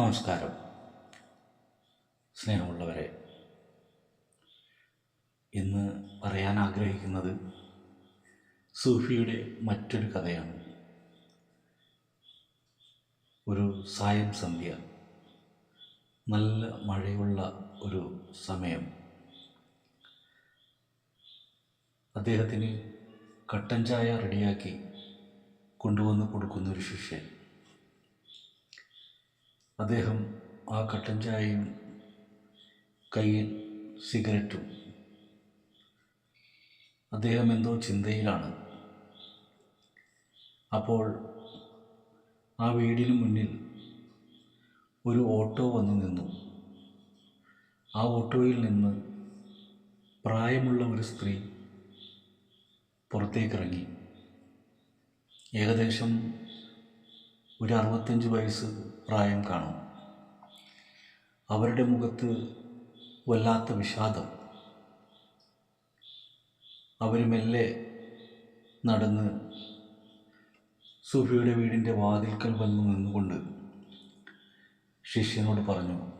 നമസ്കാരം. സ്നേഹമുള്ളവരെ ഇന്ന് പറയാൻ ആഗ്രഹിക്കുന്നത് സൂഫിയുടെ മറ്റൊരു കഥയാണ്. ഒരു സായം സന്ധ്യ നല്ല മഴയുള്ള ഒരു സമയം. അദ്ദേഹത്തിന് കട്ടൻ ചായ റെഡിയാക്കി കൊണ്ടുവന്ന് കൊടുക്കുന്ന ഒരു ശിഷ്യൻ. അദ്ദേഹം ആ കട്ടൻ ചായയും കയ്യിൽ സിഗരറ്റും. അദ്ദേഹം എന്തോ ചിന്തയിലാണ്. അപ്പോൾ ആ വീടിന് മുന്നിൽ ഒരു ഓട്ടോ വന്നു നിന്നു. ആ ഓട്ടോയിൽ നിന്ന് പ്രായമുള്ള ഒരു സ്ത്രീ പുറത്തേക്കിറങ്ങി. ഏകദേശം ഒരു അറുപത്തഞ്ച് വയസ്സ് പ്രായം കാണും. അവരുടെ മുഖത്ത് വല്ലാത്ത വിഷാദം. അവർ മെല്ലെ നടന്ന് സൂഫിയുടെ വീടിന്റെ വാതിൽക്കൽ വന്ന് നിന്നുകൊണ്ട് ശിഷ്യനോട് പറഞ്ഞു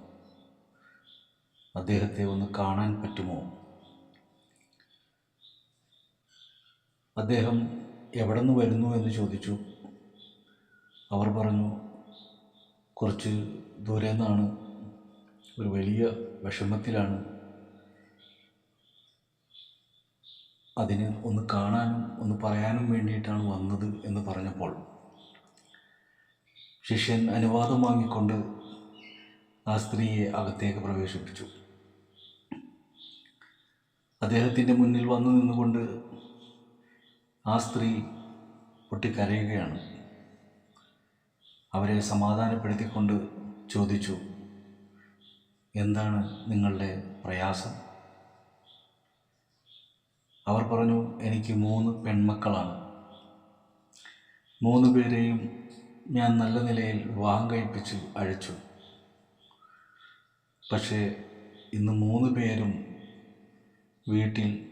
അദ്ദേഹത്തെ ഒന്ന് കാണാൻ പറ്റുമോ? അദ്ദേഹം എവിടെ നിന്ന് വരുന്നു? എന്ന് ചോദിച്ചു. അവർ പറഞ്ഞു കുറച്ച് ദൂരെ നിന്നാണ് ഒരു വലിയ വിഷമത്തിലാണ്. അതിന് ഒന്ന് കാണാനും ഒന്ന് പറയാനും വേണ്ടിയിട്ടാണ് വന്നത് എന്ന് പറഞ്ഞപ്പോൾ ശിഷ്യൻ അനുവാദം വാങ്ങിക്കൊണ്ട് ആ സ്ത്രീയെ അകത്തേക്ക് പ്രവേശിപ്പിച്ചു. അദ്ദേഹത്തിന്റെ മുന്നിൽ വന്നു നിന്നുകൊണ്ട് ആ സ്ത്രീ പൊട്ടിക്കരയുകയാണ്. അവരെ സമാധാനപ്പെടുത്തിക്കൊണ്ട് ചോദിച്ചു എന്താണ് നിങ്ങളുടെ പ്രയാസം? അവർ പറഞ്ഞു എനിക്ക് മൂന്ന് പെൺമക്കളാണ്. മൂന്ന് പേരെയും ഞാൻ നല്ല നിലയിൽ വിവാഹം കഴിപ്പിച്ച് അഴിച്ചു. പക്ഷേ ഇന്ന് മൂന്ന് പേരും വീട്ടിൽ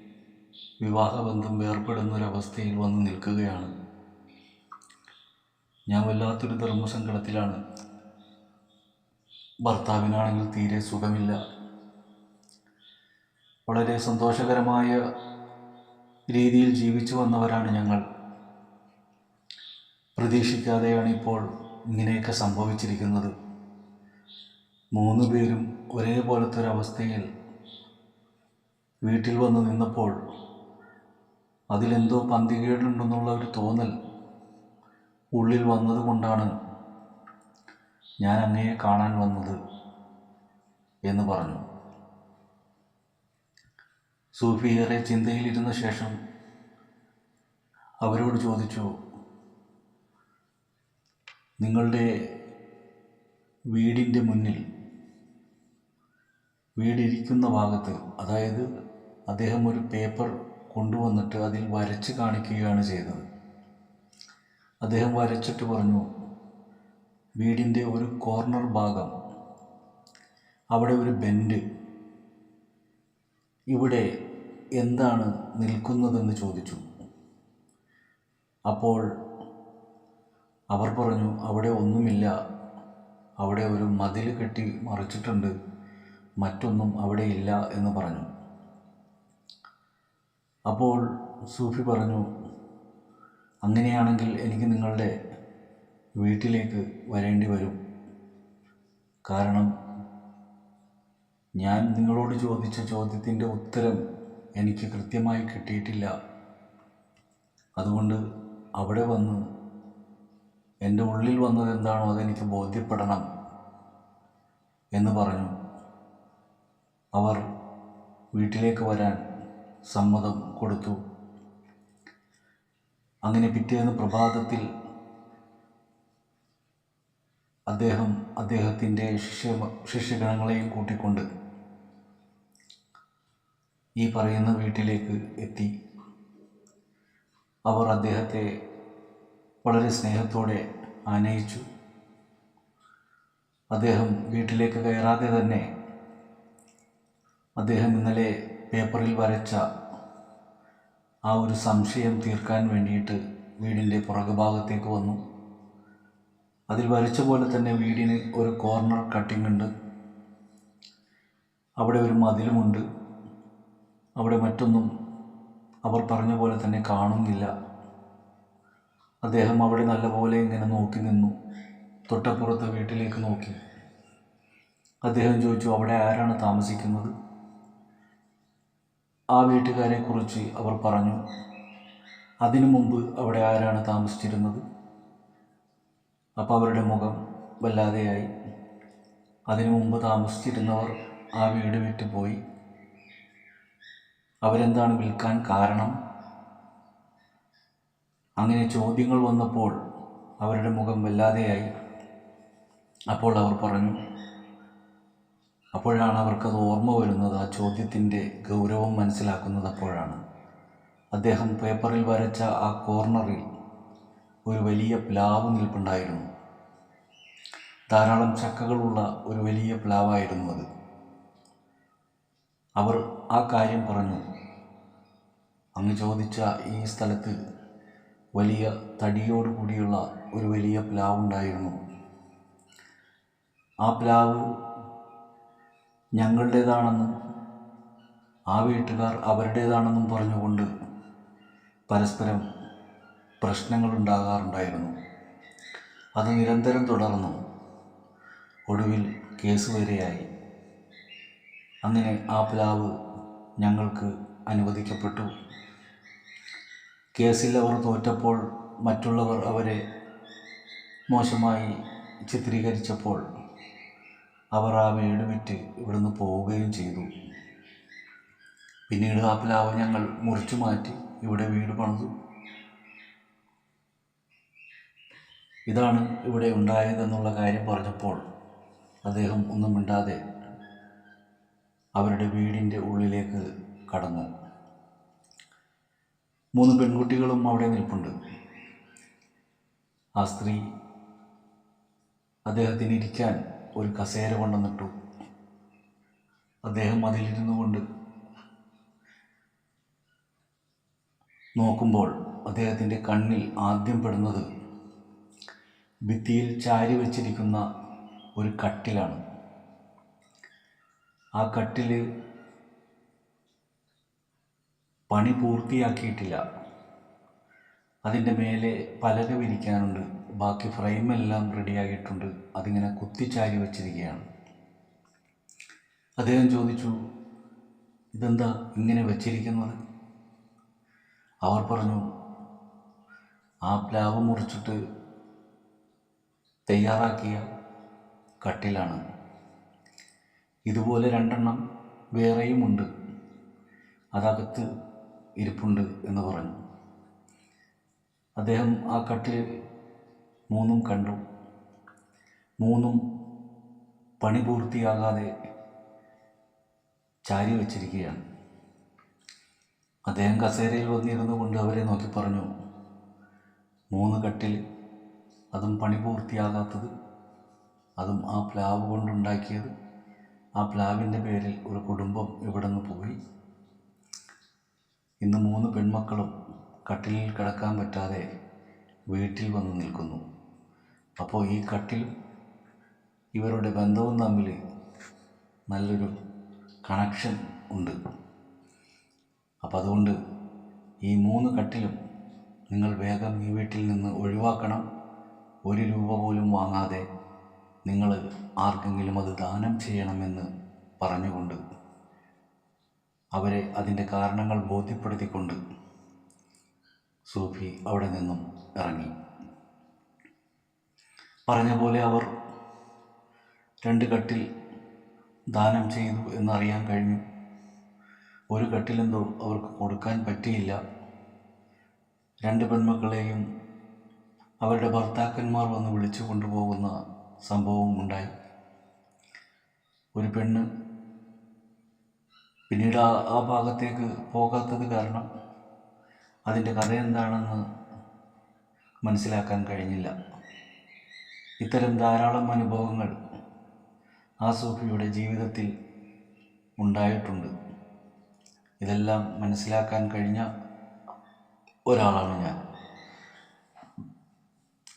വിവാഹബന്ധം വേർപ്പെടുന്നൊരവസ്ഥയിൽ വന്ന് നിൽക്കുകയാണ്. ഞാൻ വല്ലാത്തൊരു ധർമ്മസങ്കടത്തിലാണ്. ഭർത്താവിനാണെങ്കിൽ തീരെ സുഖമില്ല. വളരെ സന്തോഷകരമായ രീതിയിൽ ജീവിച്ചു വന്നവരാണ് ഞങ്ങൾ. പ്രതീക്ഷിക്കാതെയാണ് ഇപ്പോൾ ഇങ്ങനെയൊക്കെ സംഭവിച്ചിരിക്കുന്നത്. മൂന്ന് പേരും ഒരേപോലത്തെ ഒരവസ്ഥയിൽ വീട്ടിൽ വന്ന് നിന്നപ്പോൾ അതിലെന്തോ പന്തികേടുണ്ടെന്നുള്ള ഒരു തോന്നൽ ഉള്ളിൽ വന്നതുകൊണ്ടാണ് ഞാൻ അങ്ങയെ കാണാൻ വന്നത് എന്ന് പറഞ്ഞു. സൂഫി ഏറെ ചിന്തയിലിരുന്ന ശേഷം അവരോട് ചോദിച്ചു നിങ്ങളുടെ വീടിന്റെ മുന്നിൽ വീടിരിക്കുന്ന ഭാഗത്ത് അതായത് അദ്ദേഹം ഒരു പേപ്പർ കൊണ്ടുവന്നിട്ട് അതിൽ വരച്ച് കാണിക്കുകയാണ് ചെയ്തത്. അദ്ദേഹം വരച്ചിട്ട് പറഞ്ഞു വീടിന്റെ ഒരു കോർണർ ഭാഗം അവിടെ ഒരു ബെൻഡ്. ഇവിടെ എന്താണ് നിൽക്കുന്നതെന്ന് ചോദിച്ചു. അപ്പോൾ അവർ പറഞ്ഞു അവിടെ ഒന്നുമില്ല. അവിടെ ഒരു മതിൽ കെട്ടി മറിച്ചിട്ടുണ്ട്. മറ്റൊന്നും അവിടെ ഇല്ല എന്ന് പറഞ്ഞു. അപ്പോൾ സൂഫി പറഞ്ഞു അങ്ങനെയാണെങ്കിൽ എനിക്ക് നിങ്ങളുടെ വീട്ടിലേക്ക് വരേണ്ടി വരും. കാരണം ഞാൻ നിങ്ങളോട് ചോദിച്ച ചോദ്യത്തിന്റെ ഉത്തരം എനിക്ക് കൃത്യമായി കിട്ടിയിട്ടില്ല. അതുകൊണ്ട് അവിടെ വന്ന് എന്റെ ഉള്ളിൽ വന്നത് എന്താണോ അതെനിക്ക് ബോധ്യപ്പെടണം എന്ന് പറഞ്ഞു. അവർ വീട്ടിലേക്ക് വരാൻ സമ്മതം കൊടുത്തു. അങ്ങനെ പിറ്റേന്ന് പ്രഭാതത്തിൽ അദ്ദേഹം അദ്ദേഹത്തിന്റെ ശിഷ്യ ശിഷ്യഗണങ്ങളെയും കൂട്ടിക്കൊണ്ട് ഈ പറയുന്ന വീട്ടിലേക്ക് എത്തി. അവർ അദ്ദേഹത്തെ വളരെ സ്നേഹത്തോടെ ആനയിച്ചു. അദ്ദേഹം വീട്ടിലേക്ക് കയറാതെ തന്നെ അദ്ദേഹം ഇന്നലെ പേപ്പറിൽ വരച്ച ആ ഒരു സംശയം തീർക്കാൻ വേണ്ടിയിട്ട് വീടിന്റെ പുറകുഭാഗത്തേക്ക് വന്നു. അതിൽ വരച്ച പോലെ തന്നെ വീടിന് ഒരു കോർണർ കട്ടിംഗ് ഉണ്ട്. അവിടെ ഒരു മതിലുമുണ്ട്. അവിടെ മറ്റൊന്നും അവർ പറഞ്ഞ പോലെ തന്നെ കാണുന്നില്ല. അദ്ദേഹം അവിടെ നല്ലപോലെ ഇങ്ങനെ നോക്കി നിന്നു. തൊട്ടപ്പുറത്തെ വീട്ടിലേക്ക് നോക്കി. അദ്ദേഹം ചോദിച്ചു അവിടെ ആരാണ് താമസിക്കുന്നത്? ആ വീട്ടുകാരെക്കുറിച്ച് അവർ പറഞ്ഞു. അതിനു മുമ്പ് അവിടെ ആരാണ് താമസിച്ചിരുന്നത്? അപ്പോൾ അവരുടെ മുഖം വല്ലാതെയായി. അതിനു മുമ്പ് താമസിച്ചിരുന്നവർ ആ വീട് വിറ്റ് പോയി. അവരെന്താണ് വിൽക്കാൻ കാരണം? അങ്ങനെ ചോദ്യങ്ങൾ വന്നപ്പോൾ അവരുടെ മുഖം വല്ലാതെയായി. അപ്പോൾ അവർ പറഞ്ഞു അപ്പോഴാണ് അവർക്കത് ഓർമ്മ വരുന്നത് ആ ചോദ്യത്തിന്റെ ഗൗരവം മനസ്സിലാക്കുന്നത് അപ്പോഴാണ്. അദ്ദേഹം പേപ്പറിൽ വരച്ച ആ കോർണറിൽ ഒരു വലിയ പ്ലാവ് നിൽപ്പുണ്ടായിരുന്നു. ധാരാളം ചക്കകളുള്ള ഒരു വലിയ പ്ലാവായിരുന്നു അത്. അവർ ആ കാര്യം പറഞ്ഞു. അങ്ങ് ചോദിച്ച ഈ സ്ഥലത്ത് വലിയ തടിയോട് കൂടിയുള്ള ഒരു വലിയ പ്ലാവ് ഉണ്ടായിരുന്നു ആ പ്ലാവ് ഞങ്ങളുടേതാണെന്നും ആ വീട്ടുകാർ അവരുടേതാണെന്നും പറഞ്ഞുകൊണ്ട് പരസ്പരം പ്രശ്നങ്ങൾ ഉണ്ടാകാറുണ്ടായിരുന്നു അത് നിരന്തരം തുടർന്നു ഒടുവിൽ കേസ് വരെയായി. അങ്ങനെ ആ പ്ലാവ് ഞങ്ങൾക്ക് അനുവദിക്കപ്പെട്ടു. കേസിൽ അവർ തോറ്റപ്പോൾ മറ്റുള്ളവർ അവരെ മോശമായി ചിത്രീകരിച്ചപ്പോൾ അവർ ആ വീട് വിറ്റ് ഇവിടുന്ന് പോവുകയും ചെയ്തു. പിന്നീട് ആ പ്ലാവ് ഞങ്ങൾ മുറിച്ചു മാറ്റി ഇവിടെ വീട് പണിതു. ഇതാണ് ഇവിടെ ഉണ്ടായതെന്നുള്ള കാര്യം പറഞ്ഞപ്പോൾ അദ്ദേഹം ഒന്നും മിണ്ടാതെ അവരുടെ വീടിന്റെ ഉള്ളിലേക്ക് കടന്നു. മൂന്ന് പെൺകുട്ടികളും അവിടെ നിൽപ്പുണ്ട്. ആ സ്ത്രീ അദ്ദേഹത്തിന് ഇരിക്കാൻ ഒരു കസേര കൊണ്ടുവന്നിട്ടു. അദ്ദേഹം അതിലിരുന്നു കൊണ്ട് നോക്കുമ്പോൾ അദ്ദേഹത്തിന്റെ കണ്ണിൽ ആദ്യം പെടുന്നത് ഭിത്തിയിൽ ചാരി വച്ചിരിക്കുന്ന ഒരു കട്ടിലാണ്. ആ കട്ടിൽ പണി പൂർത്തിയാക്കിയിട്ടില്ല. അതിന്റെ മേലെ പലക വിരിക്കാനുണ്ട്. ബാക്കി ഫ്രെയിമെല്ലാം റെഡിയായിട്ടുണ്ട്. അതിങ്ങനെ കുത്തിച്ചാരി വച്ചിരിക്കുകയാണ്. അദ്ദേഹം ചോദിച്ചു ഇതെന്താ ഇങ്ങനെ വച്ചിരിക്കുന്നത്? അവർ പറഞ്ഞു ആ പ്ലാവ് മുറിച്ചിട്ട് തയ്യാറാക്കിയ കട്ടിലാണ്. ഇതുപോലെ രണ്ടെണ്ണം വേറെയുമുണ്ട് അതകത്ത് ഇരിപ്പുണ്ട് എന്ന് പറഞ്ഞു. അദ്ദേഹം ആ കട്ടിൽ മൂന്നും കണ്ടു. മൂന്നും പണി പൂർത്തിയാകാതെ ചാരി വച്ചിരിക്കുകയാണ്. അദ്ദേഹം കസേരയിൽ വന്നിരുന്നു കൊണ്ട് അവരെ നോക്കി പറഞ്ഞു മൂന്ന് കട്ടിൽ അതും പണി പൂർത്തിയാകാത്തത് അതും ആ പ്ലാവ് കൊണ്ടുണ്ടാക്കിയത് ആ പ്ലാവിന്റെ പേരിൽ ഒരു കുടുംബം ഇവിടെ നിന്ന് പോയി. ഇന്ന് മൂന്ന് പെൺമക്കളും കട്ടിലിൽ കിടക്കാൻ പറ്റാതെ വീട്ടിൽ വന്ന് നിൽക്കുന്നു. അപ്പോൾ ഈ കട്ടിലും ഇവരുടെ ബന്ധവും തമ്മിൽ നല്ലൊരു കണക്ഷൻ ഉണ്ട്. അപ്പോൾ അതുകൊണ്ട് ഈ മൂന്ന് കട്ടിലും നിങ്ങൾ വേഗം ഈ വീട്ടിൽ നിന്ന് ഒഴിവാക്കണം. ഒരു രൂപ പോലും വാങ്ങാതെ നിങ്ങൾ ആർക്കെങ്കിലും അത് ദാനം ചെയ്യണമെന്ന് പറഞ്ഞുകൊണ്ട് അവരെ അതിന്റെ കാരണങ്ങൾ ബോധ്യപ്പെടുത്തിക്കൊണ്ട് സൂഫി അവിടെ നിന്നും ഇറങ്ങി. പറഞ്ഞ പോലെ അവർ രണ്ട് കട്ടിൽ ദാനം ചെയ്തു എന്നറിയാൻ കഴിഞ്ഞു. ഒരു കട്ടിലെന്തോ അവർക്ക് കൊടുക്കാൻ പറ്റിയില്ല. രണ്ട് പെൺമക്കളെയും അവരുടെ ഭർത്താക്കന്മാർ വന്ന് വിളിച്ചു കൊണ്ടുപോകുന്ന സംഭവം ഉണ്ടായി. ഒരു പെണ്ണ് പിന്നീട് ആ ആ ഭാഗത്തേക്ക് പോകാത്തത് കാരണം അതിന്റെ കഥ എന്താണെന്ന് മനസ്സിലാക്കാൻ കഴിഞ്ഞില്ല. ഇത്തരം ധാരാളം അനുഭവങ്ങൾ ആ സൂഫിയുടെ ജീവിതത്തിൽ ഉണ്ടായിട്ടുണ്ട്. ഇതെല്ലാം മനസ്സിലാക്കാൻ കഴിഞ്ഞ ഒരാളാണ് ഞാൻ.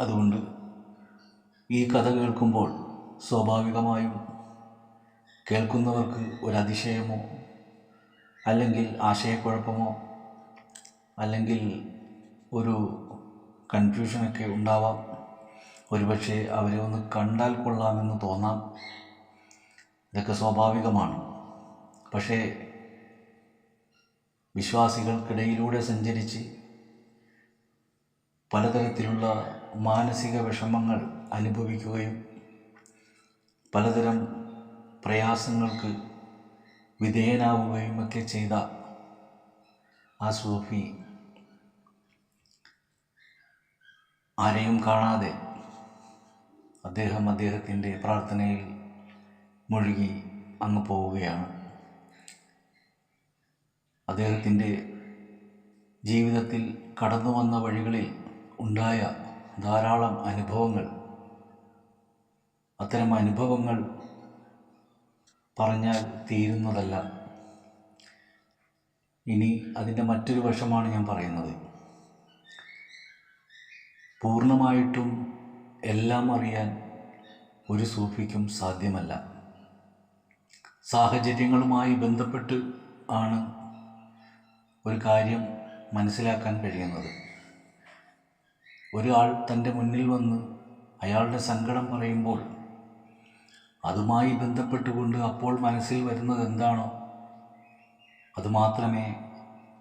അതുകൊണ്ട് ഈ കഥ കേൾക്കുമ്പോൾ സ്വാഭാവികമായും കേൾക്കുന്നവർക്ക് ഒരു അതിശയമോ അല്ലെങ്കിൽ ആശയക്കുഴപ്പമോ അല്ലെങ്കിൽ ഒരു കൺഫ്യൂഷനൊക്കെ ഉണ്ടാവാം. ഒരുപക്ഷെ അവരെ ഒന്ന് കണ്ടാൽ കൊള്ളാമെന്ന് തോന്നാം. ഇതൊക്കെ സ്വാഭാവികമാണ്. പക്ഷേ വിശ്വാസികൾക്കിടയിലൂടെ സഞ്ചരിച്ച് പലതരത്തിലുള്ള മാനസിക വിഷമങ്ങൾ അനുഭവിക്കുകയും പലതരം പ്രയാസങ്ങൾക്ക് വിധേയനാവുകയും ഒക്കെ ചെയ്ത ആ സൂഫി ആരെയും കാണാതെ അദ്ദേഹം അദ്ദേഹത്തിന്റെ പ്രാർത്ഥനയിൽ മുഴുകി അങ്ങ് പോവുകയാണ്. അദ്ദേഹത്തിന്റെ ജീവിതത്തിൽ കടന്നു വന്ന വഴികളിൽ ഉണ്ടായ ധാരാളം അനുഭവങ്ങൾ അത്തരം അനുഭവങ്ങൾ പറഞ്ഞാൽ തീരുന്നതല്ല. ഇനി അതിന്റെ മറ്റൊരു വശമാണ് ഞാൻ പറയുന്നത്. പൂർണമായിട്ടും എല്ലാം അറിയാൻ ഒരു സൂഫിക്കും സാധ്യമല്ല. സാഹചര്യങ്ങളുമായി ബന്ധപ്പെട്ട് ആണ് ഒരു കാര്യം മനസ്സിലാക്കാൻ കഴിയുന്നത്. ഒരാൾ തന്റെ മുന്നിൽ വന്ന് അയാളുടെ സങ്കടം പറയുമ്പോൾ അതുമായി ബന്ധപ്പെട്ടുകൊണ്ട് അപ്പോൾ മനസ്സിൽ വരുന്നത് എന്താണോ അത് മാത്രമേ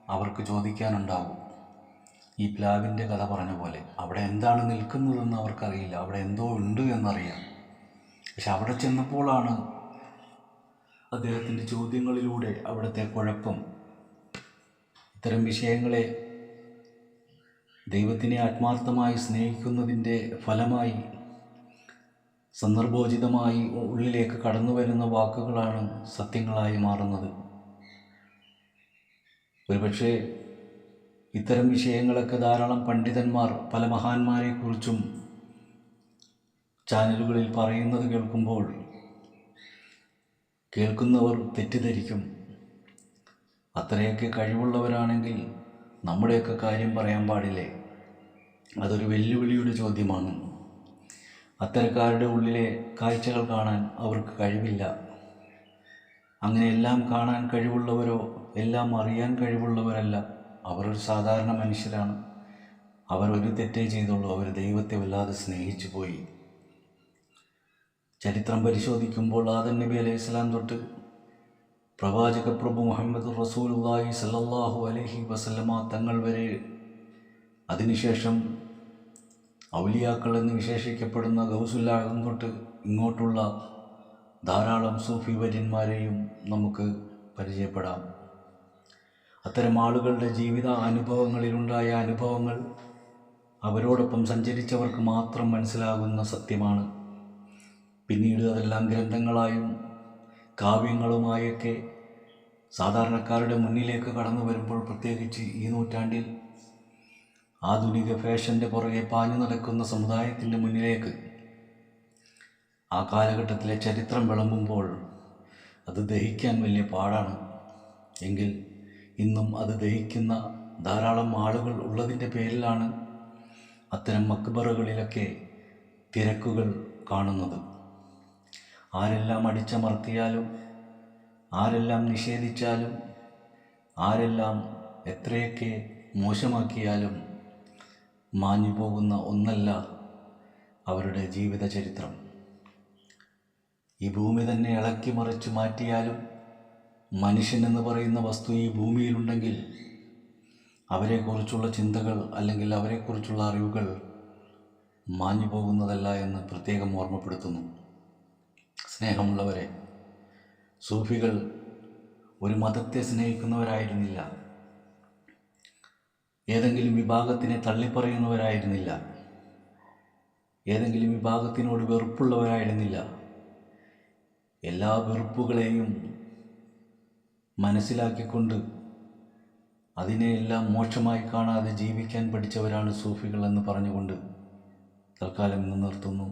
അവർക്ക് ചോദിക്കാനുണ്ടാവൂ. ഈ പ്ലാവിന്റെ കഥ പറഞ്ഞ പോലെ അവിടെ എന്താണ് നിൽക്കുന്നതെന്ന് അവർക്കറിയില്ല. അവിടെ എന്തോ ഉണ്ട് എന്നറിയാം. പക്ഷെ അവിടെ ചെന്നപ്പോഴാണ് അദ്ദേഹത്തിന്റെ ചോദ്യങ്ങളിലൂടെ അവിടുത്തെ കുഴപ്പം. ഇത്തരം വിഷയങ്ങളെ ദൈവത്തിനെ ആത്മാർത്ഥമായി സ്നേഹിക്കുന്നതിന്റെ ഫലമായി സന്ദർഭോചിതമായി ഉള്ളിലേക്ക് കടന്നു വരുന്ന വാക്കുകളാണ് സത്യങ്ങളായി മാറുന്നത്. ഒരുപക്ഷെ ഇത്തരം വിഷയങ്ങളൊക്കെ ധാരാളം പണ്ഡിതന്മാർ പല മഹാന്മാരെക്കുറിച്ചും ചാനലുകളിൽ പറയുന്നത് കേൾക്കുമ്പോൾ കേൾക്കുന്നവർ തെറ്റിദ്ധരിക്കും. അത്രയൊക്കെ കഴിവുള്ളവരാണെങ്കിൽ നമ്മുടെയൊക്കെ കാര്യം പറയാൻ പാടില്ലേ? അതൊരു വെല്ലുവിളിയുടെ ചോദ്യമാണ്. അത്തരക്കാരുടെ ഉള്ളിലെ കാഴ്ചകൾ കാണാൻ അവർക്ക് കഴിവില്ല. അങ്ങനെ എല്ലാം കാണാൻ കഴിവുള്ളവരോ എല്ലാം അറിയാൻ കഴിവുള്ളവരല്ല. അവർ ഒരു സാധാരണ മനുഷ്യരാണ്. അവർ ഒരു തെറ്റേ ചെയ്തുള്ളൂ. അവർ ദൈവത്തെ വല്ലാതെ സ്നേഹിച്ചു പോയി. ചരിത്രം പരിശോധിക്കുമ്പോൾ ആദൻ നബി അലൈഹി സ്വലാം തൊട്ട് പ്രവാചക പ്രഭു മുഹമ്മദ് റസൂലുള്ളാഹി സല്ലാഹു അലഹി വസല്ലമ തങ്ങൾ വരെ അതിനുശേഷം ഔലിയാക്കൾ എന്ന് വിശേഷിക്കപ്പെടുന്ന ഗൗസുല്ലാഹം തൊട്ട് ഇങ്ങോട്ടുള്ള ധാരാളം സൂഫി വര്യന്മാരെയും നമുക്ക് പരിചയപ്പെടാം. അത്തരം ആളുകളുടെ ജീവിത അനുഭവങ്ങളിലുണ്ടായ അനുഭവങ്ങൾ അവരോടൊപ്പം സഞ്ചരിച്ചവർക്ക് മാത്രം മനസ്സിലാകുന്ന സത്യമാണ്. പിന്നീട് അതെല്ലാം ഗ്രന്ഥങ്ങളായും കാവ്യങ്ങളുമായൊക്കെ സാധാരണക്കാരുടെ മുന്നിലേക്ക് കടന്നു വരുമ്പോൾ പ്രത്യേകിച്ച് ഈ നൂറ്റാണ്ടിൽ ആധുനിക ഫാഷന്റെ പുറകെ പാഞ്ഞു നടക്കുന്ന സമുദായത്തിന്റെ മുന്നിലേക്ക് ആ കാലഘട്ടത്തിലെ ചരിത്രം വിളമ്പുമ്പോൾ അത് ദഹിക്കാൻ വലിയ പാടാണ്. എങ്കിൽ ഇന്നും അത് ദഹിക്കുന്ന ധാരാളം ആളുകൾ ഉള്ളതിന്റെ പേരിലാണ് അത്തരം മക്ബറകളിലൊക്കെ തിരക്കുകൾ കാണുന്നത്. ആരെല്ലാം അടിച്ചമർത്തിയാലും ആരെല്ലാം നിഷേധിച്ചാലും ആരെല്ലാം എത്രയൊക്കെ മോശമാക്കിയാലും മാഞ്ഞു പോകുന്ന ഒന്നല്ല അവരുടെ ജീവിത ചരിത്രം ഈ ഭൂമി തന്നെ ഇളക്കി മറിച്ച് മാറ്റിയാലും മനുഷ്യൻ എന്ന് പറയുന്ന വസ്തു ഈ ഭൂമിയിലുണ്ടെങ്കിൽ അവരെക്കുറിച്ചുള്ള ചിന്തകൾ അല്ലെങ്കിൽ അവരെക്കുറിച്ചുള്ള അറിവുകൾ മാഞ്ഞു പോകുന്നതല്ല എന്ന് പ്രത്യേകം ഓർമ്മപ്പെടുത്തുന്നു. സ്നേഹമുള്ളവരെ സൂഫികൾ ഒരു മതത്തെ സ്നേഹിക്കുന്നവരായിരുന്നില്ല. ഏതെങ്കിലും വിഭാഗത്തിനെ തള്ളിപ്പറയുന്നവരായിരുന്നില്ല. ഏതെങ്കിലും വിഭാഗത്തിനോട് വെറുപ്പുള്ളവരായിരുന്നില്ല. എല്ലാ വെറുപ്പുകളെയും മനസ്സിലാക്കിക്കൊണ്ട് അതിനെയെല്ലാം മോശമായി കാണാതെ ജീവിക്കാൻ പഠിച്ചവരാണ് സൂഫികൾ എന്ന് പറഞ്ഞുകൊണ്ട് തൽക്കാലം ഇന്ന് നിർത്തുന്നു.